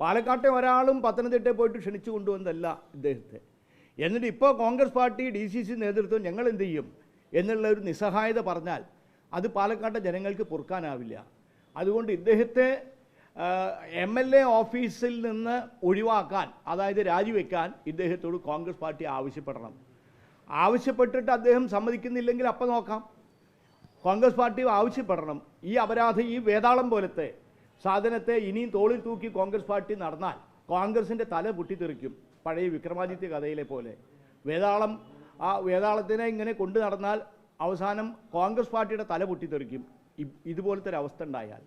പാലക്കാട്ടെ ഒരാളും പത്തനംതിട്ടയിൽ പോയിട്ട് ക്ഷണിച്ചു കൊണ്ടുവന്നല്ല ഇദ്ദേഹത്തെ. എന്നിട്ട് ഇപ്പോൾ Congress party D C C നേതൃത്വം ഞങ്ങൾ എന്ത് ചെയ്യും? എന്നുള്ള ഒരു നിസ്സഹായത പറഞ്ഞാൽ അത് പാലക്കാട്ടെ ജനങ്ങൾക്ക് പൊറുക്കാനാവില്ല. അതുകൊണ്ട് ഇദ്ദേഹത്തെ എം എൽ എ ഓഫീസിൽ നിന്ന് ഒഴിവാക്കാൻ അതായത് രാജിവെക്കാൻ ഇദ്ദേഹത്തോട് കോൺഗ്രസ് പാർട്ടി ആവശ്യപ്പെടണം. ആവശ്യപ്പെട്ടിട്ട് അദ്ദേഹം സമ്മതിക്കുന്നില്ലെങ്കിൽ അപ്പം നോക്കാം. കോൺഗ്രസ് പാർട്ടി ആവശ്യപ്പെടണം. ഈ അപരാധം ഈ വേതാളം പോലത്തെ സാധനത്തെ ഇനിയും തോളിൽ തൂക്കി കോൺഗ്രസ് പാർട്ടി നടന്നാൽ കോൺഗ്രസിന്റെ തല പൊട്ടിത്തെറിക്കും. പഴയ വിക്രമാദിത്യ കഥയിലെ പോലെ. വേതാളം ആ വേതാളത്തിനെ ഇങ്ങനെ കൊണ്ടു നടന്നാൽ അവസാനം കോൺഗ്രസ് പാർട്ടിയുടെ തല പൊട്ടിത്തെറിക്കും. ഇതുപോലത്തെ ഒരു അവസ്ഥ ഉണ്ടായാൽ.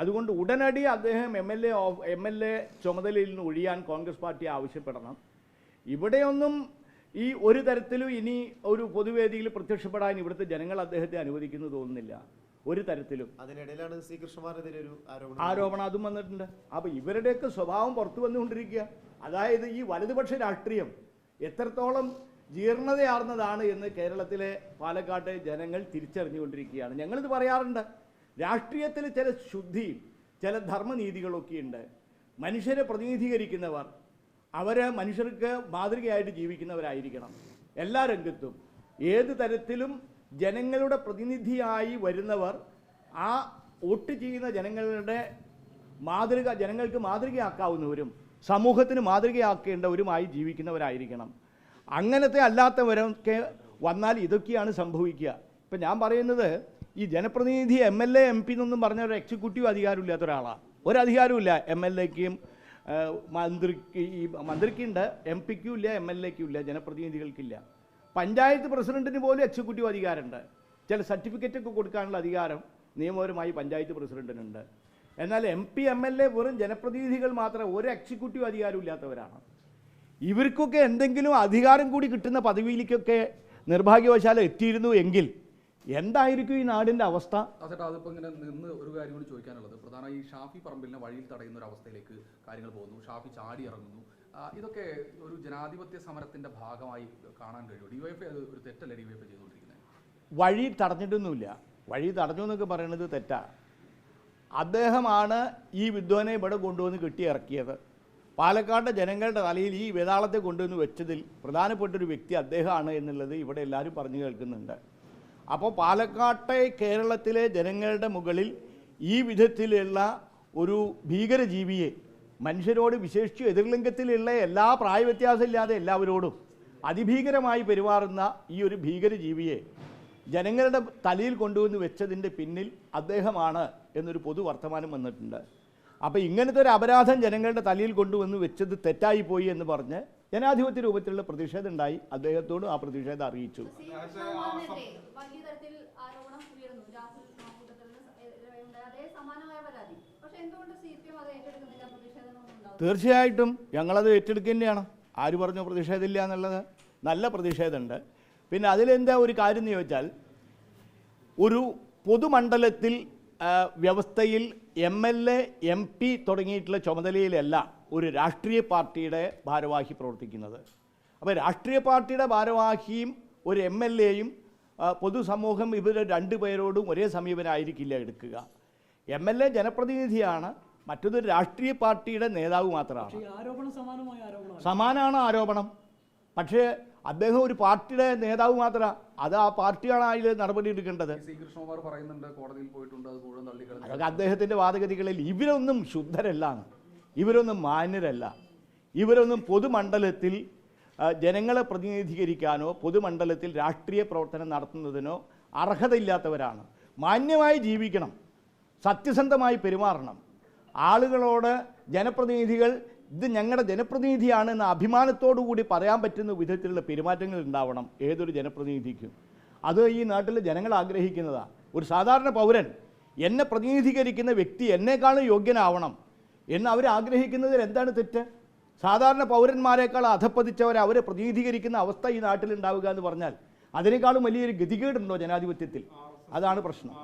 അതുകൊണ്ട് ഉടനടി അദ്ദേഹം M L A M L A ചുമതലയിൽ നിന്ന് ഒഴിയാൻ കോൺഗ്രസ് പാർട്ടി ആവശ്യപ്പെടണം. ഇവിടെയൊന്നും ഈ ഒരു തരത്തിലും ഇനി ഒരു പൊതുവേദിയിൽ പ്രത്യക്ഷപ്പെടാൻ ഇവിടുത്തെ ജനങ്ങൾ അദ്ദേഹത്തെ അനുവദിക്കുന്നു തോന്നുന്നില്ല. ഒരു തരത്തിലും. അതിനിടയിലാണ് ശ്രീകൃഷ്ണമാരെതിരെ ഒരു ആരോപണം ആരോപണം അതും വന്നിട്ടുണ്ട്. അപ്പോൾ ഇവരുടെയൊക്കെ സ്വഭാവം പുറത്തു വന്നുകൊണ്ടിരിക്കുക. അതായത് ഈ വലതുപക്ഷ രാഷ്ട്രീയം എത്രത്തോളം ജീർണതയാർന്നതാണ് എന്ന് കേരളത്തിലെ പാലക്കാട്ടെ ജനങ്ങൾ തിരിച്ചറിഞ്ഞുകൊണ്ടിരിക്കുകയാണ്. ഞങ്ങളിത് പറയാറുണ്ട്. രാഷ്ട്രീയത്തിൽ ചില ശുദ്ധിയും ചില ധർമ്മനീതികളൊക്കെ ഉണ്ട് മനുഷ്യരെ പ്രതിനിധീകരിക്കുന്നവർ അവർ മനുഷ്യർക്ക് മാതൃകയായിട്ട് ജീവിക്കുന്നവരായിരിക്കണം. എല്ലാ രംഗത്തും. ഏത് തരത്തിലും ജനങ്ങളുടെ പ്രതിനിധിയായി വരുന്നവർ ആ വോട്ട് ചെയ്യുന്ന ജനങ്ങളുടെ മാതൃക ജനങ്ങൾക്ക് മാതൃകയാക്കാവുന്നവരും സമൂഹത്തിന് മാതൃകയാക്കേണ്ടവരുമായി ജീവിക്കുന്നവരായിരിക്കണം. അങ്ങനത്തെ അല്ലാത്തവരൊക്കെ വന്നാൽ ഇതൊക്കെയാണ് സംഭവിക്കുക. ഇപ്പം ഞാൻ പറയുന്നത് ഈ ജനപ്രതിനിധി M L A M P എന്നൊന്നും പറഞ്ഞ ഒരു എക്സിക്യൂട്ടീവ് അധികാരമില്ലാത്ത ഒരാളാണ് ഒരധികാരമില്ല എം എൽ എക്കും മന്ത്രിക്ക് ഈ മന്ത്രിക്കുണ്ട് എം പിക്കും ഇല്ല എം എൽ എക്കും ഇല്ല ജനപ്രതിനിധികൾക്കില്ല. പഞ്ചായത്ത് പ്രസിഡന്റിന് പോലും എക്സിക്യൂട്ടീവ് അധികാരമുണ്ട്. ചില സർട്ടിഫിക്കറ്റ് ഒക്കെ കൊടുക്കാനുള്ള അധികാരം നിയമപരമായി പഞ്ചായത്ത് പ്രസിഡന്റിനുണ്ട്. എന്നാൽ M P M L A വെറും ജനപ്രതിനിധികൾ മാത്രമേ ഒരു എക്സിക്യൂട്ടീവ് അധികാരം ഇല്ലാത്തവരാണ്. ഇവർക്കൊക്കെ എന്തെങ്കിലും അധികാരം കൂടി കിട്ടുന്ന പദവിയിലേക്കൊക്കെ നിർഭാഗ്യവശാൽ എത്തിയിരുന്നു എങ്കിൽ എന്തായിരിക്കും ഈ നാടിന്റെ അവസ്ഥ? അസേട്ടാ അതിപ്പോൾ ഇങ്ങനെ നിന്ന് ഒരു കാര്യം കൂടി ചോദിക്കാനുള്ളത്. പ്രധാന ഈ ഷാഫി പറമ്പിലിനെ വഴിയിൽ തടയുന്ന ഒരു അവസ്ഥയിലേക്ക് കാര്യങ്ങൾ പോകുന്നു. ഷാഫി ചാടി ഇറങ്ങുന്നു. ഇതൊക്കെ ഒരു ജനാധിപത്യ സമരത്തിന്റെ ഭാഗമായി കാണാൻ കഴിയും ഡിവൈഫ് ഒരു തെറ്റല്ല ഡിവൈഫ് ചെയ്തുകൊണ്ടിരിക്കുന്നത്? വഴി തടഞ്ഞിട്ടൊന്നുമില്ല. വഴി തടഞ്ഞു എന്നൊക്കെ പറയുന്നത് തെറ്റാ. അദ്ദേഹമാണ് ഈ വിദ്വാനെ ഇവിടെ കൊണ്ടുവന്ന് കെട്ടിയിറക്കിയത്. പാലക്കാട് ജനങ്ങളുടെ തലയിൽ ഈ വേതാളത്തെ കൊണ്ടുവന്ന് വെച്ചതിൽ പ്രധാനപ്പെട്ട ഒരു വ്യക്തി അദ്ദേഹമാണ് എന്നുള്ളത് ഇവിടെ എല്ലാവരും പറഞ്ഞു കേൾക്കുന്നുണ്ട്. അപ്പോൾ പാലക്കാട്ടെ കേരളത്തിലെ ജനങ്ങളുടെ മുകളിൽ ഈ വിധത്തിലുള്ള ഒരു ഭീകരജീവിയെ മനുഷ്യരോട് വിശേഷിച്ച് എതിർലിംഗത്തിലുള്ള എല്ലാ പ്രായവ്യത്യാസമില്ലാതെ എല്ലാവരോടും അതിഭീകരമായി പെരുമാറുന്ന ഈ ഒരു ഭീകരജീവിയെ ജനങ്ങളുടെ തലയിൽ കൊണ്ടുവന്ന് വെച്ചതിന്റെ പിന്നിൽ അദ്ദേഹമാണ് എന്നൊരു പൊതു വർത്തമാനം വന്നിട്ടുണ്ട്. അപ്പോൾ ഇങ്ങനത്തെ ഒരു അപരാധം ജനങ്ങളുടെ തലയിൽ കൊണ്ടുവന്ന് വെച്ചത് തെറ്റായിപ്പോയി എന്ന് പറഞ്ഞ് ജനാധിപത്യ രൂപത്തിലുള്ള പ്രതിഷേധം ഉണ്ടായി. അദ്ദേഹത്തോടും ആ പ്രതിഷേധം അറിയിച്ചു. തീർച്ചയായിട്ടും ഞങ്ങളത് ഏറ്റെടുക്കുന്നതാണ് ആര് പറഞ്ഞു പ്രതിഷേധമില്ല എന്നുള്ളത്? നല്ല പ്രതിഷേധമുണ്ട്. പിന്നെ അതിലെന്താ ഒരു കാര്യം എന്ന് ചോദിച്ചാൽ ഒരു പൊതുമണ്ഡലത്തിൽ വ്യവസ്ഥയിൽ M L A M P തുടങ്ങിയിട്ടുള്ള ചുമതലയിലല്ല. ഒരു രാഷ്ട്രീയ പാർട്ടിയുടെ ഭാരവാഹി പ്രവർത്തിക്കുന്നത്. അപ്പോൾ രാഷ്ട്രീയ പാർട്ടിയുടെ ഭാരവാഹിയും ഒരു എം എൽ എയും പൊതുസമൂഹം ഇവർ രണ്ടു പേരോടും ഒരേ സമീപനായിരിക്കില്ല എടുക്കുക. എം എൽ എ ജനപ്രതിനിധിയാണ് മറ്റൊരു രാഷ്ട്രീയ പാർട്ടിയുടെ നേതാവ് മാത്രമാണ്. സമാനമാണ് ആരോപണം സമാനമായ ആരോപണമാണ് സമാനാണ് ആരോപണം. പക്ഷേ അദ്ദേഹം ഒരു പാർട്ടിയുടെ നേതാവ് മാത്രമാണ് അത് ആ പാർട്ടിയാണ് അതിൽ നടപടി എടുക്കേണ്ടത്? സി കൃഷ്ണകുമാർ പറയുന്നുണ്ട് കോടതിയിൽ പോയിട്ടുണ്ട് അത് മുഴുവൻ തള്ളിക്കളഞ്ഞു. അതൊക്കെ അദ്ദേഹത്തിന്റെ വാദഗതികളിൽ ഇവരൊന്നും ശുദ്ധരല്ലാണ് ഇവരൊന്നും മാന്യരല്ല. ഇവരൊന്നും പൊതുമണ്ഡലത്തിൽ ജനങ്ങളെ പ്രതിനിധീകരിക്കാനോ പൊതുമണ്ഡലത്തിൽ രാഷ്ട്രീയ പ്രവർത്തനം നടത്തുന്നതിനോ അർഹതയില്ലാത്തവരാണ്. മാന്യമായി ജീവിക്കണം. സത്യസന്ധമായി പെരുമാറണം. ആളുകളോട് ജനപ്രതിനിധികൾ ഇത് ഞങ്ങളുടെ ജനപ്രതിനിധിയാണ് എന്ന അഭിമാനത്തോടു കൂടി പറയാൻ പറ്റുന്ന വിധത്തിലുള്ള പെരുമാറ്റങ്ങൾ ഉണ്ടാവണം ഏതൊരു ജനപ്രതിനിധിക്കും. അത് ഈ നാട്ടിലെ ജനങ്ങൾ ആഗ്രഹിക്കുന്നതാണ് ഒരു സാധാരണ പൗരൻ എന്നെ പ്രതിനിധീകരിക്കുന്ന വ്യക്തി എന്നെക്കാളും യോഗ്യനാവണം. എന്ന് അവർ ആഗ്രഹിക്കുന്നതിൽ എന്താണ് തെറ്റ്? സാധാരണ പൗരന്മാരെക്കാൾ അധപ്പതിച്ചവരെ അവരെ പ്രതിനിധീകരിക്കുന്ന അവസ്ഥ ഈ നാട്ടിൽ ഉണ്ടാവുക എന്ന് പറഞ്ഞാൽ അതിനേക്കാളും വലിയൊരു ഗതികേടുണ്ടോ ജനാധിപത്യത്തിൽ? അതാണ് പ്രശ്നം.